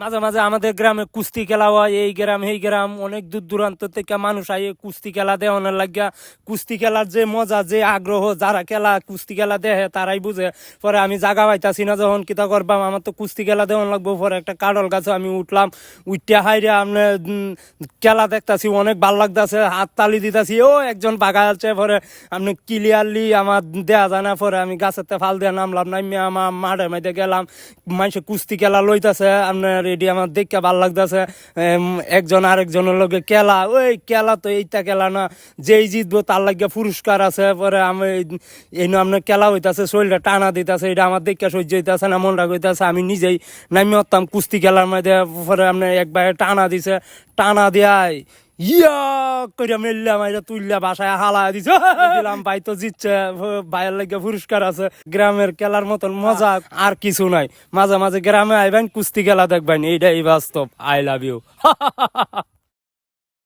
মাঝে মাঝে আমাদের গ্রামে কুস্তি খেলা হয়, এই গ্রাম এই গ্রাম। অনেক দূর দূরান্ত থেকে মানুষ আই কুস্তি খেলা দেওয়ানোর লাগিয়া। কুস্তি খেলার যে মজা, যে আগ্রহ, যারা খেলা কুস্তি খেলা দেখে তারাই বুঝে। পরে আমি জাগা পাইতাছি না, যখন কিতা করবাম, আমার তো কুস্তি খেলা দেওয়ান লাগবো। পরে একটা কাডল গাছে আমি উঠলাম উঠতে হাইরে আপনি খেলা দেখতাছি, অনেক ভালো লাগতাছে, হাত তালি দিতাছি, ও একজন বাঘা আছে। পরে আপনি ক্লিয়ারলি আমার দেয়া যায় না, পরে আমি গাছের ফাল দিয়ে নামলাম নামি আমার মাঠে মাঠে গেলাম। মানুষে কুস্তি খেলা লইতাছে আপনার এটি আমার দেখতে ভালো লাগতেছে। একজন আরেকজনের লগে কেলা ওই কেলা তো এইটা কেলা না, যেই জিতবো তার লাগে পুরস্কার আছে। পরে আমি এই আপনার খেলা হইতাছে, শরীরটা টানা দিতেছে, এটা আমার দেখে সহ্য হইতেছে না, মনটা হইতেছে আমি নিজেই নামি হতাম কুস্তি খেলার মধ্যে। পরে আপনার একবার টানা দিছে, টানা দেয় ইয়া করে মেললা মাইরা তুললা বাসায় হালা দিছে। দিলাম ভাই তো জিতছে ভাইয়ের লাগে পুরস্কার আছে। গ্রামের খেলার মতন মজা আর কিছু নাই। মাঝে মাঝে গ্রামে আইবেন কুস্তি খেলা দেখবেন। এইটাই বাস্তব। I love you